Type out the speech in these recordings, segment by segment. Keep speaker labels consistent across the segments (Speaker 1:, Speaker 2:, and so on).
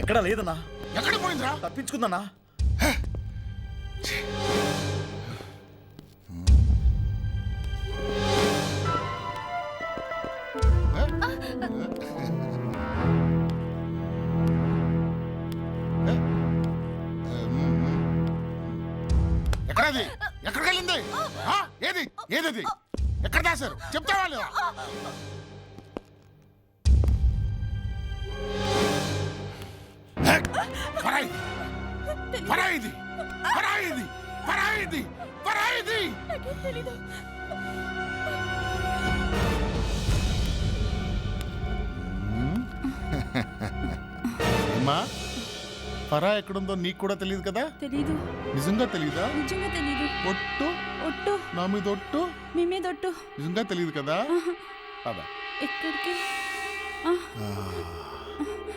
Speaker 1: ఎక్కడా లేదన్నా.
Speaker 2: ఎక్కడ పోయిందిరా?
Speaker 1: తప్పించుకుందన్నా.
Speaker 2: ఎక్కడది? ఎక్కడికి వెళ్ళింది ఆ? ఏది? ఏది ఎక్కడ దాశారు? చెప్తావా లేదా? పరాయిది పరాయిది పరాయిది పరాయిది. అమ్మా పరా ఎక్కడుందో నీకు కూడా తెలియదు కదా?
Speaker 3: తెలీదు.
Speaker 2: నిజంగా తెలియదా
Speaker 3: నిజంగా తెలీదు.
Speaker 2: ఒట్టు?
Speaker 3: ఒట్టు.
Speaker 2: నా మీద ఒట్టు?
Speaker 3: మీ మీద ఒట్టు.
Speaker 2: నిజంగా తెలియదు కదా? పద.
Speaker 3: ఎక్కడికి?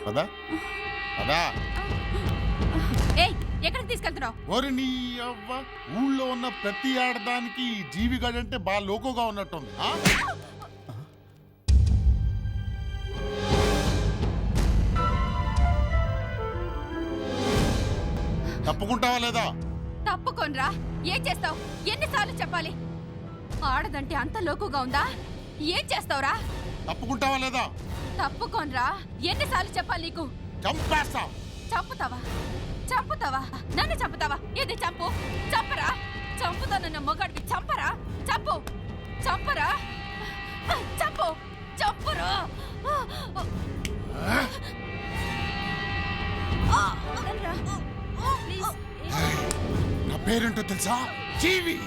Speaker 2: పద. పదా.
Speaker 3: ఏయ్ ఎక్కడికి తీసుకెళ్తున్నావు?
Speaker 2: ఓరి నీ అవ్వ ఊళ్ళో ఉన్న ప్రతి ఆడదానికి ఈ జీవిగాడు అంటే బాగా లోకోగా ఉన్నట్టుంది ఆ? తప్పుకుంటావా లేదా?
Speaker 3: తప్పుకోనరా. ఏం చేస్తావు? ఎన్నిసార్లు చెప్పాలి? ఆడదంటే అంత లోకుగా ఉందా? ఏం చేస్తావురా?
Speaker 2: తప్పుకుంటావా లేదా?
Speaker 3: తప్పుకోనరా. ఎన్నిసార్లు చెప్పాలి నీకు?
Speaker 2: చంపేస్తా.
Speaker 3: చంపుతావా? చంపుతావా? నన్ను చంపుతావా? ఏది చంపు? చంపరా? చంపుతానన్న మొగాడికి చంపరా? చంపు. చంపరా? చంపు. చంపురు.
Speaker 2: నా పేరేంటో తెలుసా? జీవి.